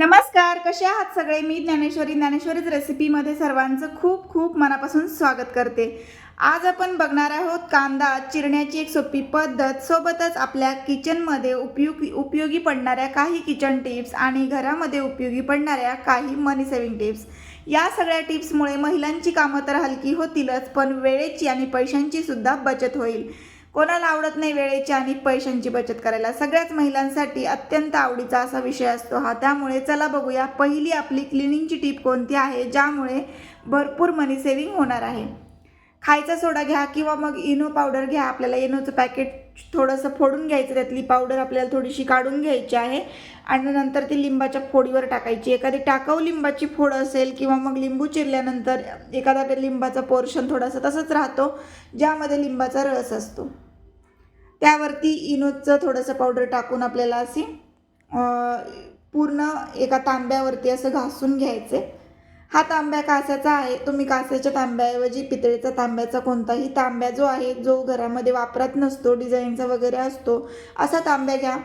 नमस्कार कसे आहात सगळे? मी ज्ञानेश्वरी ज्ञानेश्वरीच रेसिपीमध्ये सर्वांचं खूप खूप मनापासून स्वागत करते. आज आपण बघणार आहोत कांदा चिरण्याची एक सोपी पद्धत. सोबतच आपल्या किचनमध्ये उपयोगी उपयोगी पडणाऱ्या काही किचन टिप्स आणि घरामध्ये उपयोगी पडणाऱ्या काही मनी सेविंग टिप्स या सगळ्या टिप्समुळे महिलांची कामं तर हलकी होतीलच पण वेळेची आणि पैशांची सुद्धा बचत होईल. कोणाला आवडत नाही वेळेची आणि पैशांची बचत करायला. सगळ्याच महिलांसाठी अत्यंत आवडीचा असा विषय असतो हा. त्यामुळे चला बघूया पहिली आपली क्लिनिंगची टीप कोणती आहे ज्यामुळे भरपूर मनी सेविंग होणार आहे. खायचा सोडा घ्या किंवा मग इनो पावडर घ्या. आपल्याला इनोचं पॅकेट थोडंसं फोडून घ्यायचं त्यातली पावडर आपल्याला थोडीशी काढून घ्यायची आहे. आणि नंतर ती लिंबाच्या फोडीवर टाकायची. एखादी टाकाऊ लिंबाची फोड असेल किंवा मग लिंबू चिरल्यानंतर एखादा ते लिंबाचा पोर्शन थोडासा तसंच राहतो ज्यामध्ये लिंबाचा रस असतो. त्यावरती इनोजचं थोडंसं पावडर टाकून आपल्याला असे पूर्ण एका तांब्यावरती असं घासून घ्यायचे. हा तांब्या कासाचा आहे. तुम्ही कासाच्या तांब्याऐवजी पितळेचा तांब्याचा कोणताही तांब्या जो आहे जो घरामध्ये वापरात नसतो डिझाईनचा वगैरे असतो असा तांब्या घ्या.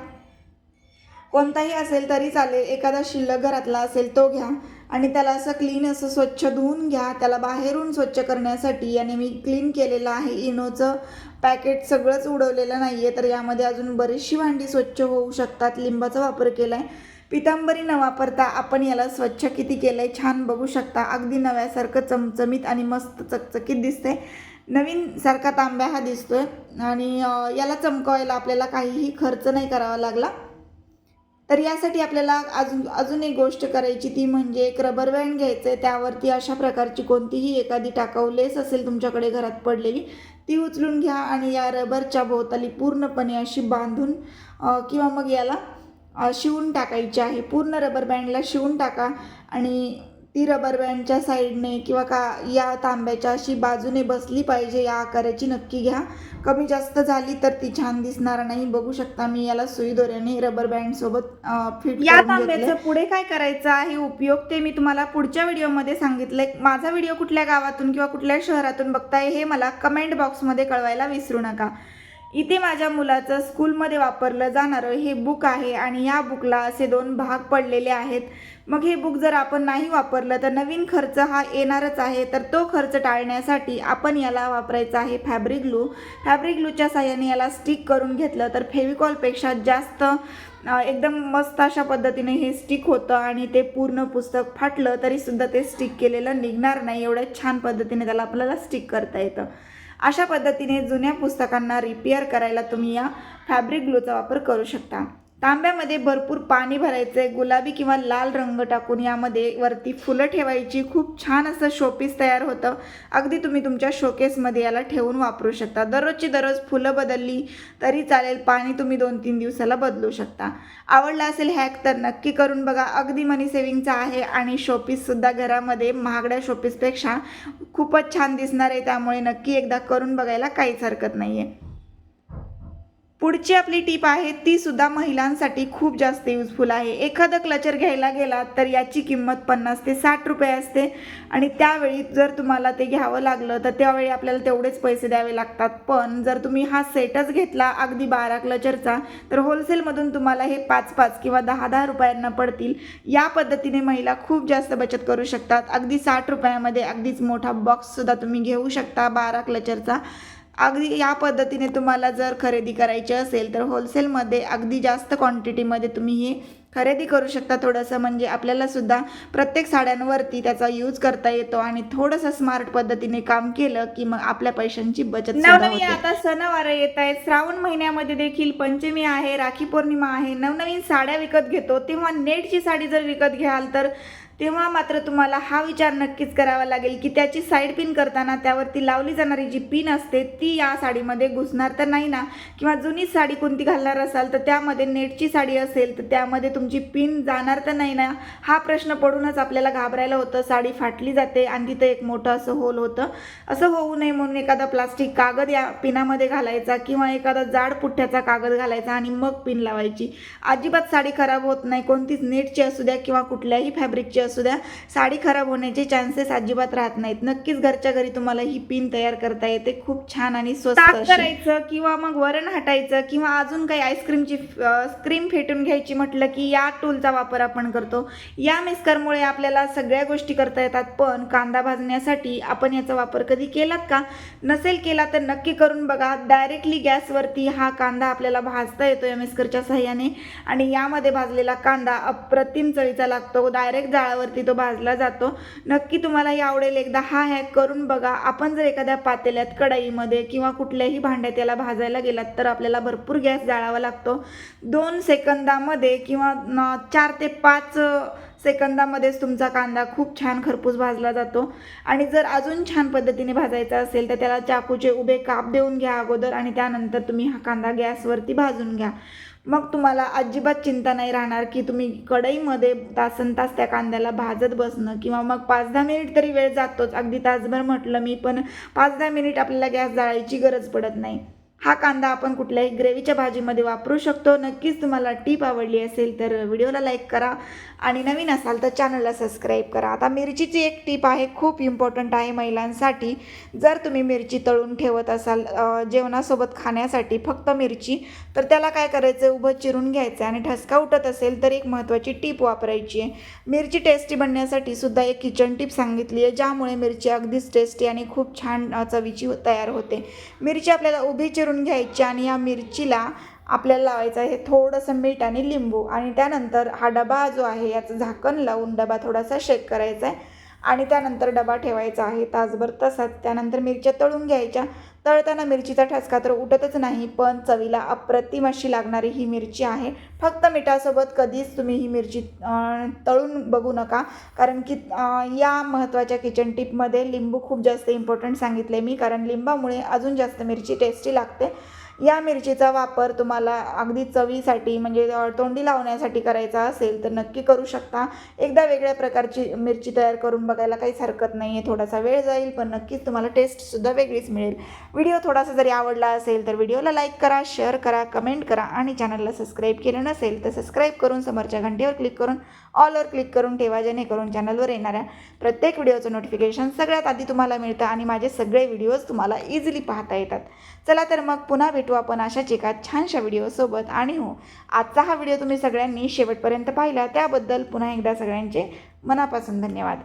कोणताही असेल तरी चालेल. एखादा शिल्लक घरातला असेल तो घ्या. आणि त्याला असं क्लीन असं स्वच्छ धुवून घ्या. त्याला बाहेरून स्वच्छ करण्यासाठी याने मी क्लीन केलेलं आहे. इनोचं पॅकेट सगळंच उडवलेलं नाही आहे तर यामध्ये अजून बरीचशी भांडी स्वच्छ होऊ शकतात. लिंबाचा वापर केला आहे पितांबरी न वापरता आपण याला स्वच्छ किती केलं आहे छान बघू शकता. अगदी नव्यासारखं चमचमीत आणि मस्त चकचकीत दिसते नवीन सारखा तांब्या हा दिसतोय. आणि याला चमकवायला आपल्याला काहीही खर्च नाही करावा लागला. तर यासाठी आपल्याला अजून अजून एक गोष्ट करायची ती म्हणजे एक रबर बँड घ्यायचं आहे त्यावरती अशा प्रकारची कोणतीही एखादी टाकाऊ लेस असेल तुमच्याकडे घरात पडलेली ती उचलून घ्या आणि या रबरच्या भोवताली पूर्णपणे अशी बांधून किंवा मग याला शिवून टाकायची आहे. पूर्ण रबर बँडला शिवून टाका आणि ती रबर बँडच्या साईडने किंवा का या तांब्याच्या अशी बाजूने बसली पाहिजे या आकाराची नक्की घ्या. कमी जास्त झाली तर ती छान दिसणार नाही. बघू शकता मी याला सुई दोऱ्याने रबर बँड सोबत फिट या तांब्याचं पुढे काय करायचं आहे? उपयोग ते मी तुम्हाला पुढच्या व्हिडिओमध्ये सांगितलंय. माझा व्हिडिओ कुठल्या गावातून किंवा कुठल्या शहरातून बघताय हे मला कमेंट बॉक्समध्ये कळवायला विसरू नका. इथे माझ्या मुलाचं स्कूलमध्ये वापरलं जाणारं हे बुक आहे आणि या बुकला असे दोन भाग पडलेले आहेत. मग हे बुक जर आपण नाही वापरलं तर नवीन खर्च हा येणारच आहे. तर तो खर्च टाळण्यासाठी आपण याला वापरायचा आहे फॅब्रिक ग्लू. फॅब्रिक ग्लूच्या साह्याने याला स्टिक करून घेतलं तर फेविकॉलपेक्षा जास्त एकदम मस्त अशा पद्धतीने हे स्टिक होतं आणि ते पूर्ण पुस्तक फाटलं तरीसुद्धा ते स्टिक केलेलं निघणार नाही. एवढ्या छान पद्धतीने त्याला आपल्याला स्टिक करता येतं. अशा पद्धतीने जुन्या पुस्तकांना रिपेअर करायला तुम्ही या फॅब्रिक ग्लूचा वापर करू शकता. तांब्यामध्ये भरपूर पाणी भरायचं आहे गुलाबी किंवा लाल रंग टाकून यामध्ये वरती फुलं ठेवायची. खूप छान असं शोपीस तयार होतं. अगदी तुम्ही तुमच्या शोकेसमध्ये याला ठेवून वापरू शकता. दररोजची दररोज फुलं बदलली तरी चालेल. पाणी तुम्ही दोन तीन दिवसाला बदलू शकता. आवडला असेल हॅक तर नक्की करून बघा. अगदी मनी सेविंगचा आहे आणि शोपीससुद्धा घरामध्ये महागड्या शोपीसपेक्षा खूपच छान दिसणार आहे. त्यामुळे नक्की एकदा करून बघायला काहीच हरकत नाही आहे पुढची आपली टीप आहे ती सुद्धा महिलांसाठी खूप जास्त युजफुल आहे. एखादं क्लचर घ्यायला गेला तर याची किंमत पन्नास ते साठ रुपये असते. आणि त्यावेळी जर तुम्हाला ते घ्यावं लागलं तर त्यावेळी आपल्याला तेवढेच पैसे द्यावे लागतात. पण जर तुम्ही हा सेटच घेतला अगदी बारा क्लचरचा तर होलसेलमधून तुम्हाला हे पाच पाच किंवा दहा दहा रुपयांना पडतील. या पद्धतीने महिला खूप जास्त बचत करू शकतात. अगदी साठ रुपयामध्ये अगदीच मोठा बॉक्ससुद्धा तुम्ही घेऊ शकता बारा क्लचरचा अगदी या पद्धतीने तुम्हाला जर खरेदी करायची असेल तर होलसेलमध्ये अगदी जास्त क्वांटिटीमध्ये तुम्ही हे खरेदी करू शकता. थोडंसं म्हणजे आपल्याला सुद्धा प्रत्येक साड्यांवरती त्याचा यूज करता येतो आणि थोडंसं स्मार्ट पद्धतीने काम केलं की मग आपल्या पैशांची बचत. आता सणवार येत आहेत. श्रावण महिन्यामध्ये देखील पंचमी आहे राखी पौर्णिमा आहे. नवनवीन साड्या विकत घेतो. तेव्हा नेटची साडी जर विकत घ्याल तर तेव्हा मात्र तुम्हाला हा विचार नक्कीच करावा लागेल की त्याची साईड पिन करताना त्यावरती लावली जाणारी जी पिन असते ती या साडीमध्ये घुसणार तर नाही ना? किंवा जुनी साडी कोणती घालणार असाल तर त्यामध्ये नेटची साडी असेल तर त्यामध्ये तुमची पिन जाणार तर नाही ना? हा प्रश्न पडूनच आपल्याला घाबरायला होतं. साडी फाटली जाते आणि तिथं एक मोठं असं होल होतं. असं होऊ नये म्हणून एखादा प्लास्टिक कागद या पिनामध्ये घालायचा किंवा एखादा जाड पुठ्ठ्याचा कागद घालायचा आणि मग पिन लावायची. अजिबात साडी खराब होत नाही. कोणतीच नेटची असू द्या किंवा कुठल्याही फॅब्रिकची असू द्या. साडी खराब होण्याचे चान्सेस अजिबात राहत नाहीत. नक्कीच घरच्या घरी तुम्हाला ही पिन तयार करता येते. खूप छान आणि स्वस्त करायचं किंवा मग वरण हटायचं किंवा अजून काही आईस्क्रीमची क्रीम फेटून घ्यायची म्हटलं की या टूलचा वापर आपण करतो. या मिस्करमुळे आपल्याला सगळ्या गोष्टी करता येतात. पण कांदा भाजण्यासाठी आपण याचा वापर कधी केलात का? नसेल केला तर नक्की करून बघा. डायरेक्टली गॅसवरती हा कांदा आपल्याला भाजता येतो या मिस्करच्या सहाय्याने. आणि यामध्ये भाजलेला कांदा अप्रतिम चवीचा लागतो. डायरेक्ट जाळावरती तो भाजला जातो. नक्की तुम्हालाही आवडेल. एकदा हा हॅक करून बघा. आपण जर एखाद्या पातेल्यात कढईमध्ये किंवा कुठल्याही भांड्यात याला भाजायला गेलात तर आपल्याला भरपूर गॅस जाळावा लागतो. दोन सेकंदामध्ये किंवा चार ते पाच सेकंदामध्येच तुमचा कांदा खूप छान खरपूस भाजला जातो. आणि जर अजून छान पद्धतीने भाजायचा असेल तर त्याला चाकूचे उभे काप देऊन घ्या अगोदर आणि त्यानंतर तुम्ही हा कांदा गॅसवरती भाजून घ्या. मग तुम्हाला अजिबात चिंता नाही राहणार की तुम्ही कढईमध्ये तासन तास त्या कांद्याला भाजत बसणं किंवा मग पाच दहा मिनिट तरी वेळ जातोच. अगदी तासभर म्हटलं मी पण पाच दहा मिनिट आपल्याला गॅस जाळायची गरज पडत नाही. हा कांदा आपण कुठल्याही ग्रेव्हीच्या भाजीमध्ये वापरू शकतो. नक्कीच तुम्हाला टीप आवडली असेल तर व्हिडिओला लाईक करा आणि नवीन असाल तर चॅनलला सबस्क्राईब करा. आता मिरचीची एक टीप आहे खूप इम्पॉर्टंट आहे महिलांसाठी. जर तुम्ही मिरची तळून ठेवत असाल जेवणासोबत खाण्यासाठी फक्त मिरची तर त्याला काय करायचं? उभं चिरून घ्यायचं आणि ठसका उठत असेल तर एक महत्त्वाची टीप वापरायची आहे. मिरची टेस्टी बनण्यासाठी सुद्धा एक किचन टीप सांगितली आहे ज्यामुळे मिरची अगदीच टेस्टी आणि खूप छान चवीची तयार होते. मिरची आपल्याला उभी चिरून घ्यायची आणि या मिरचीला आपल्याला लावायचं आहे थोडंसं मीठ आणि लिंबू. आणि त्यानंतर हा डबा जो आहे याचं झाकण लावून डबा थोडासा शेक करायचा आहे. आणि त्यानंतर डबा ठेवायचा आहे तासभर तसाच. त्यानंतर मिरच्या तळून घ्यायच्या. तळताना मिरचीचा ठसका तर उठतच नाही पण चवीला अप्रतिम अशी लागणारी ही मिरची आहे. फक्त मिठासोबत कधीच तुम्ही ही मिरची तळून बघू नका कारण की या महत्त्वाच्या किचन टिपमध्ये लिंबू खूप जास्त इम्पॉर्टंट सांगितले मी कारण लिंबामुळे अजून जास्त मिरची टेस्टी लागते. या मिरचीचा वापर तुम्हाला अगदी चवीसाठी म्हणजे तोंडी लावण्यासाठी करायचा असेल तर नक्की करू शकता. एकदा वेगळ्या प्रकारची मिरची तयार करून बघायला काहीच हरकत नाही आहे थोडासा वेळ जाईल पण नक्कीच तुम्हाला टेस्टसुद्धा वेगळीच मिळेल. व्हिडिओ थोडासा जरी आवडला असेल तर व्हिडिओला लाईक करा शेअर करा कमेंट करा आणि चॅनलला सबस्क्राईब केलं नसेल तर सबस्क्राईब करून समोरच्या घंटेवर क्लिक करून ऑलवर क्लिक करून ठेवा जेणेकरून चॅनलवर येणाऱ्या प्रत्येक व्हिडिओचं नोटिफिकेशन सगळ्यात आधी तुम्हाला मिळतं आणि माझे सगळे व्हिडिओज तुम्हाला इझिली पाहता येतात. चला तर मग पुन्हा भेटू आपण अशाच एका छानशा व्हिडिओसोबत आणि हो आजचा हा व्हिडिओ तुम्ही सगळ्यांनी शेवटपर्यंत पाहिला. त्याबद्दल पुन्हा एकदा सगळ्यांचे मनापासून धन्यवाद.